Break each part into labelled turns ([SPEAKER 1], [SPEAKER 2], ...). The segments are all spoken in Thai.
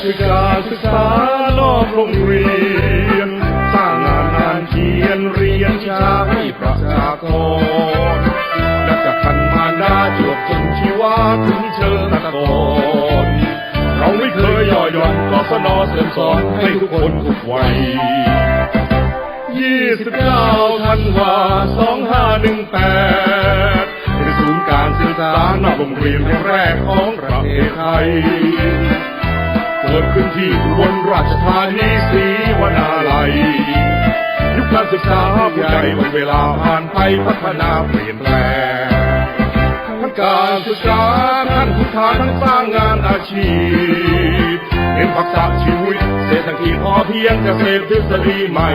[SPEAKER 1] ศนคือการศึกษานอกโรงเรียน สร้างงานงานเขียนเรียนชาให้ประชากรนับจากคันมาดาจวบจนชีวาถึงเชิงตะกอนเราไม่เคยย่อหย่อนกศนเสริมสอนให้ทุกคนทุกวัย29ธันวา2518เป็นศูนย์การศึกษานอกโรงเรียนแห่งแรกของประเทศไทย กิดขึ้นที่อุบลราชธานีศรีวนาลัยยุคการศึกษาผู้ใหญ่วันเวลาผ่านไปพัฒนาเปลี่ยนแปลงทั้งการศึกษาขั้นพื้นฐานทั้งสร้างงานอาชีพเป็นทักษะชีวิตเศรษฐกิจพอเพียงเกษตรทฤษฎีใหม่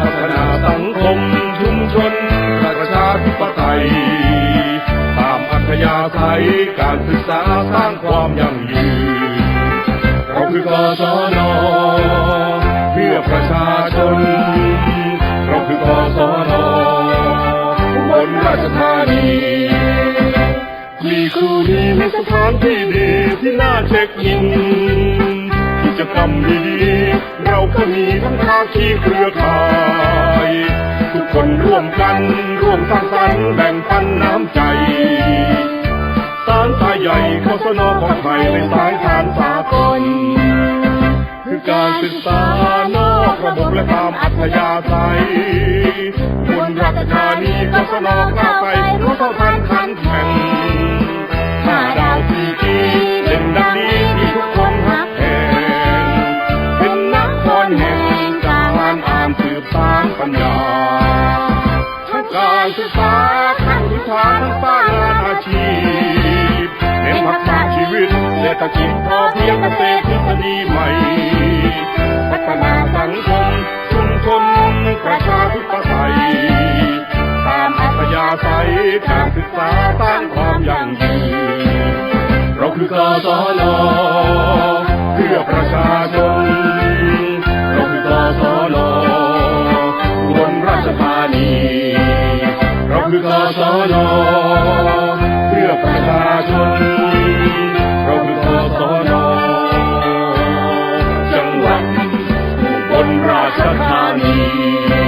[SPEAKER 1] พัฒนาสังคมชุมชนประชาธิปไตยตามอัธยาศัยการศึกษาสร้างความยั่งยืน คือกศนเพื่อประชาชน เราคือกศนบลราชธานีมีครูดีมีสถานที่ดีที่น่าเช็คอินกิจกรรมดีๆเราก็มีทั้งภาคีเครือข่ายทุกคนร่วมกันร่วมสร้างสรรค์แบ่งปันน้ำใจ สารตาใหญ่ขอสนอของไทยในสายทานสากลคือการศึกษานอกระบบและตามอัธยาศัยบนราชธานีขอสนอกล้าไปรู้เท่าทันขันแข่งห้าดาวสี่กีเล่นดังนี้ที่ทุกคนฮักแพงเป็นนักพรแห่งการอ่านสืบสานปัญญาทั้งการศึกษาขั้นพื้นฐานทั้งสร้านอาชีพ ทักษะชีวิตเศรษฐกิจพอเพียงเกษตรทฤษฎีใหม่ พัฒนาสังคมชุมชนประชาธิปไตยตามอัธยาศัยการศึกษาสร้างความยั่งยืนเราคือกศนเพื่อประชาชนเราคือกศนบลราชธานีเราคือกศน Sakani.